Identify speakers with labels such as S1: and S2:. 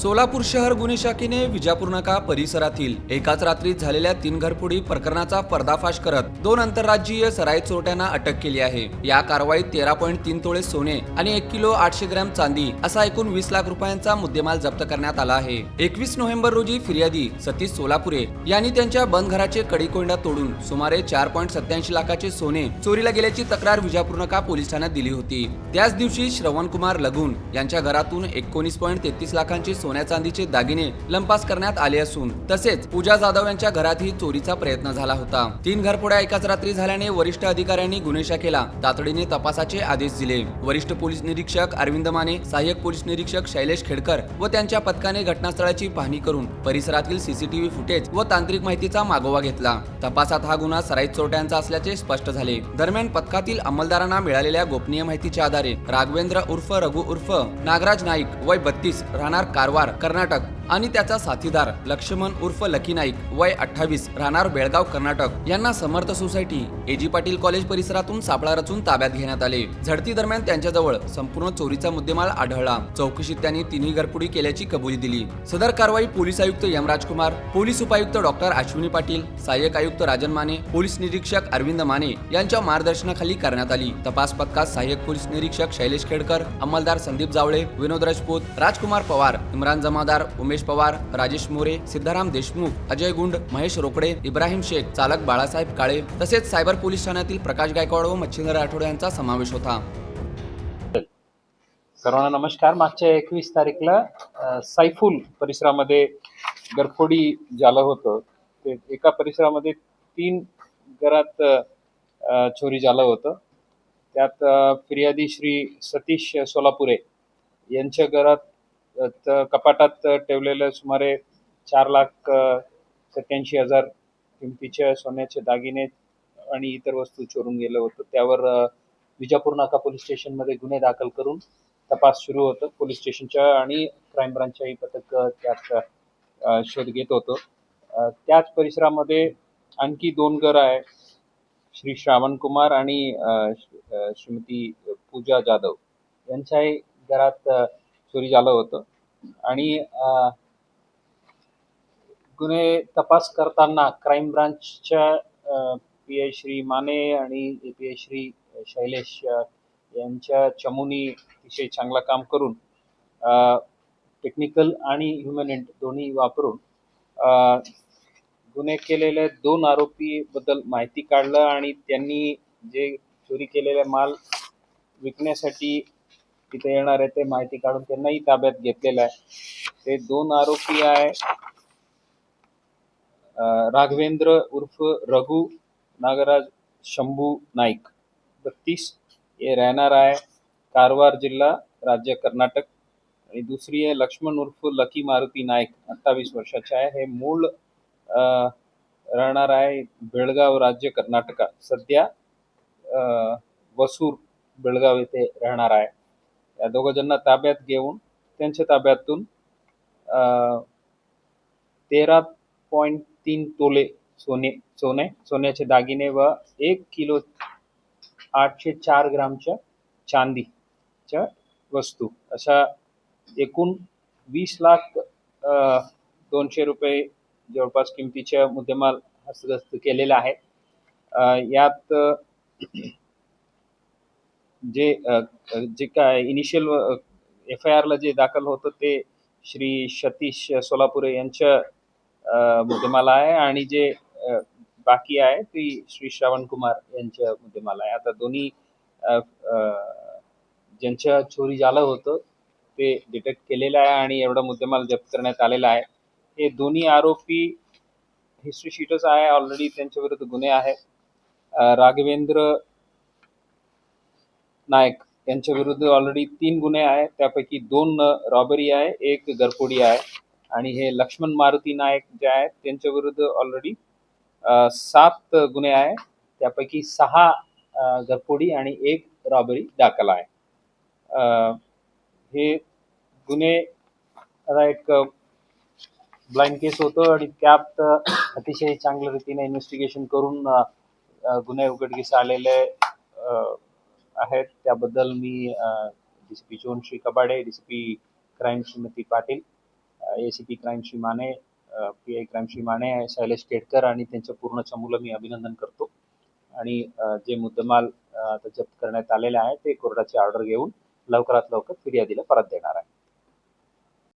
S1: सोलापूर शहर गुन्हे शाखेने विजापूर नाका परिसरातील एकाच रात्रीत झालेल्या तीन घरफोडी प्रकरणाचा पर्दाफाश करत दोन आंतरराज्यीय सराई चोरट्यांना अटक केली आहे. या कारवाईत तेरा पॉईंट तीन तोळे सोने आणि एक किलो आठशे ग्रॅम चांदी असा एकूण वीस लाख रुपयांचा मुद्देमाल जप्त करण्यात आला आहे. एकवीस नोव्हेंबर रोजी फिर्यादी सतीश सोलापुरे यांनी त्यांच्या बंद घराचे कडीकोंडा तोडून सुमारे चार पॉईंट सत्याऐंशी लाखाचे सोने चोरीला गेल्याची तक्रार विजापूर नका पोलीस ठाण्यात दिली होती? त्याच दिवशी श्रवणकुमार लगून यांच्या घरातून एकोणीस पॉईंट तेहतीस लाखांचे सोन्या चांदीचे दागिने लंपास करण्यात आले असून तसेच पूजा जाधव यांच्या घरातही चोरीचा प्रयत्न झाला होता. तीन घरपुड्या एकाच रात्री झाल्याने वरिष्ठ अधिकाऱ्यांनी गुन्हे शाखेला तातडीने तपासाचे आदेश दिले. वरिष्ठ पोलीस निरीक्षक अरविंद माने सहाय्यक पोलीस निरीक्षक शैलेश खेडकर व त्यांच्या पथकाने घटनास्थळाची पाहणी करून परिसरातील सीसीटीव्ही फुटेज व तांत्रिक माहितीचा मागोवा घेतला. तपासात हा गुन्हा सराईत चोरट्यांचा असल्याचे स्पष्ट झाले. दरम्यान पथकातील अंमलदारांना मिळालेल्या गोपनीय माहितीच्या आधारे राघवेंद्र उर्फ रघु उर्फ नागराज नाईक वय बत्तीस राहणार कारवा पवार कर्नाटक. आणि त्याचा साथीदार लक्ष्मण उर्फ लकी नाईक वय अठ्ठावीस राहणार बेळगाव कर्नाटक. यांना Samarth society A G Patil college परिसरातून सापळा रचून ताब्यात घेण्यात आले. झडती दरम्यान त्यांच्याजवळ संपूर्ण चोरीचा मुद्देमाल आढळला. चौकशीत त्यांनी तिन्ही घरपुडी केल्याची कबुली दिली. सदर कारवाई पोलीस आयुक्त यमराज कुमार पोलीस उपायुक्त डॉक्टर अश्विनी पाटील सहाय्यक आयुक्त राजन माने पोलीस निरीक्षक अरविंद माने यांच्या मार्गदर्शनाखाली करण्यात आली. तपास पथकात सहाय्यक पोलीस निरीक्षक शैलेश खेडकर अंमलदार संदीप जावळे विनोद राजपूत राजकुमार पवार फरहान जमादार उमेश पवार राजेश मोरे सिद्धाराम देशमुख अजय गुंड महेश रोकडे इब्राहिम शेख चालक बाळासाहेब काळे तसेच सायबर पोलीस ठाण्यातील प्रकाश गायकवाड व मच्छिंद्र राठोड यांचा समावेश होता.
S2: सर्वांना नमस्कार. मागच्या एकवीस तारीखला सायफुल परिसरामध्ये गरफोडी झालं होतं. ते एका परिसरामध्ये तीन घरात चोरी झालं होतं. त्यात फिर्यादी श्री सतीश सोलापुरे यांच्या घरात कपाटात ठेवलेलं सुमारे चार लाख सत्याऐंशी हजार किमतीच्या सोन्याचे दागिने आणि इतर वस्तू चोरून गेलं होतं. त्यावर विजापूर नाका पोलीस स्टेशनमध्ये गुन्हे दाखल करून तपास सुरू होतं. पोलीस स्टेशनच्या आणि क्राईम ब्रांचच्याही पथक त्यात शोध घेत होतं. त्याच परिसरामध्ये आणखी दोन घर आहे. श्री श्रावण कुमार आणि श्रीमती पूजा जाधव. यांच्याही घरात चोरी झालं होतं. आणि गुन्हे तपास करताना क्राईम ब्रांचच्या पी आय श्री माने आणि पी आय श्री शैलेश यांच्या चमूनी अतिशय चांगलं काम करून टेक्निकल आणि ह्युमन दोन्ही वापरून गुन्हे केलेले दोन आरोपी बद्दल माहिती काढलं आणि त्यांनी जे चोरी केलेले माल विकण्यासाठी तिथे येणार आहे ते माहिती काढून त्यांनाही ताब्यात घेतलेलं आहे. ते दोन आरोपी आहे. राघवेंद्र उर्फ रघु नागराज शंभू नाईक. बत्तीस हे राहणार आहे कारवार जिल्हा राज्य कर्नाटक. आणि दुसरी आहे लक्ष्मण उर्फ लकी मारुती नाईक अठ्ठावीस वर्षाचे आहे. हे मूळ राहणार आहे बेळगाव राज्य कर्नाटका. सध्या वसूर बेळगाव येथे राहणार आहे. या दोघंजणांना ताब्यात घेऊन त्यांच्या ताब्यातून तेरा पॉईंट तीन तोले सोने सोने सोन्याचे दागिने व एक किलो आठशे चार ग्रामच्या चांदीच्या वस्तू. अशा एकूण वीस लाख दोनशे रुपये जवळपास किमतीच्या मुद्देमाल हस्तगस्त केलेला आहे यात जे जे काय इनिशियल एफ आय आरला जे दाखल होतं ते श्री सतीश सोलापुरे यांच्या मुद्देमाला आहे आणि जे बाकी आहे ती श्री श्रावण कुमार यांच्या मुद्देमाला आहे. आता दोन्ही ज्यांच्या चोरी झालं होतं ते डिटेक्ट केलेलं आहे आणि एवढा मुद्देमाल जप्त करण्यात आलेला आहे. हे दोन्ही आरोपी हिस्ट्री शीटच आहे. ऑलरेडी त्यांच्या विरुद्ध गुन्हे आहेत. राघवेंद्र नायक यांच्या विरुद्ध ऑलरेडी तीन गुन्हे आहेत. त्यापैकी दोन रॉबरी आहे एक घरफोडी आहे. आणि हे लक्ष्मण मारुती नायक जे आहेत त्यांच्या विरुद्ध ऑलरेडी सात गुन्हे आहे. त्यापैकी सहा घरफोडी आणि एक रॉबरी दाखल आहे. हे गुन्हे आता एक ब्लाइंड केस होतं आणि त्यात अतिशय चांगल्या रीतीने इन्व्हेस्टिगेशन करून गुन्हे उघडकीस आलेले आहेत. त्याबद्दल मी D C P zone Shri Kabade D C P crime Shrimati Patil A C P crime Shri Mane P I crime Shri Mane Shailesh Kedkar आणि त्यांच्या पूर्ण चमूला मी अभिनंदन करतो. आणि जे मुद्देमाल आता जप्त करण्यात आलेले आहे ते कोर्टाची ऑर्डर घेऊन लवकरात लवकर फिर्यादीला परत देणार आहे.